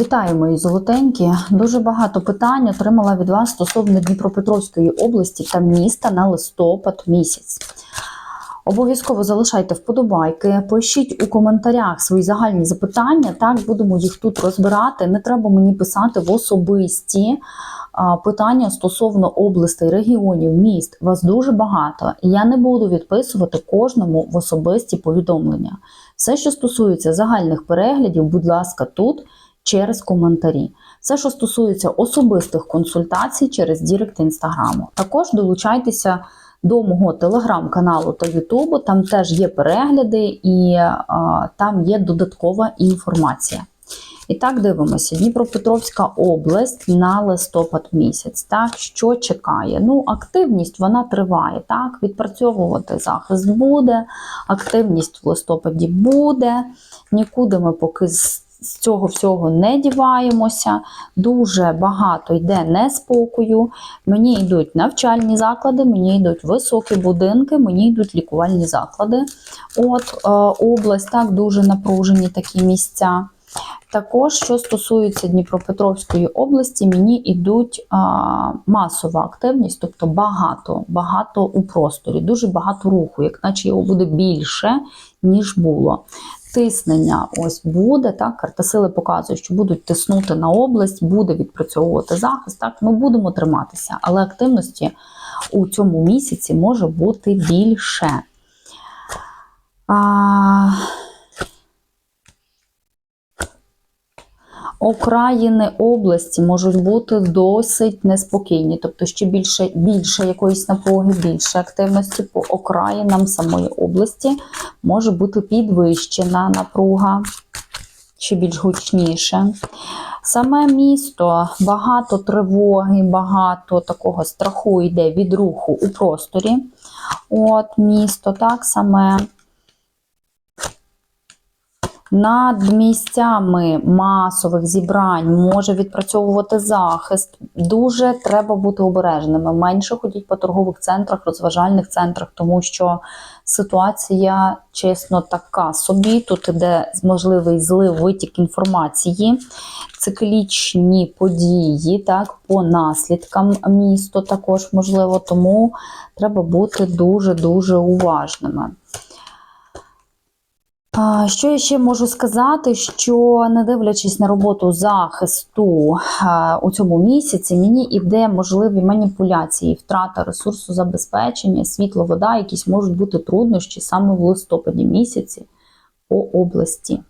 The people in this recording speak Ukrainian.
Вітаю, мої золотенькі. Дуже багато питань отримала від вас стосовно Дніпропетровської області та міста на листопад місяць. Обов'язково залишайте вподобайки, пишіть у коментарях свої загальні запитання. Так будемо їх тут розбирати. Не треба мені писати в особисті питання стосовно областей, регіонів, міст. Вас дуже багато. І я не буду відписувати кожному в особисті повідомлення. Все, що стосується загальних переглядів, будь ласка, тут через коментарі. Все, що стосується особистих консультацій через Дірект інстаграму. Також долучайтеся до мого телеграм-каналу та Ютубу. Там теж є перегляди і а, там є додаткова інформація. І так дивимося: Дніпропетровська область на листопад місяць. Так, що чекає? Ну, активність вона триває. Так, відпрацьовувати захист буде, активність в листопаді буде. Нікуди ми поки з з цього всього не діваємося. Дуже багато йде неспокою. Мені йдуть навчальні заклади, мені йдуть високі будинки, мені йдуть лікувальні заклади. От е, область так дуже напружені такі місця. Також, що стосується Дніпропетровської області, мені йдуть а, масова активність, тобто багато, багато у просторі, дуже багато руху, як наче його буде більше, ніж було. Тиснення ось буде, так, карта сили показує, що будуть тиснути на область, буде відпрацьовувати захист. Так, ми будемо триматися, але активності у цьому місяці може бути більше. А... Окраїни області можуть бути досить неспокійні, тобто ще більше більше якоїсь напруги, більше активності по окраїнам самої області може бути підвищена напруга, ще більш гучніше. Саме місто багато тривоги, багато такого страху йде від руху у просторі. От місто так саме. Над місцями масових зібрань може відпрацьовувати захист. Дуже треба бути обережними. Менше ходіть по торгових центрах, розважальних центрах, тому що ситуація, чесно, така собі. Тут іде можливий злив витік інформації, циклічні події, так, по наслідкам місто також можливо, тому треба бути дуже-дуже уважними. Що я ще можу сказати, що не дивлячись на роботу захисту у цьому місяці, мені іде можливі маніпуляції, втрата ресурсу забезпечення, світло, вода, якісь можуть бути труднощі саме в листопаді місяці по області.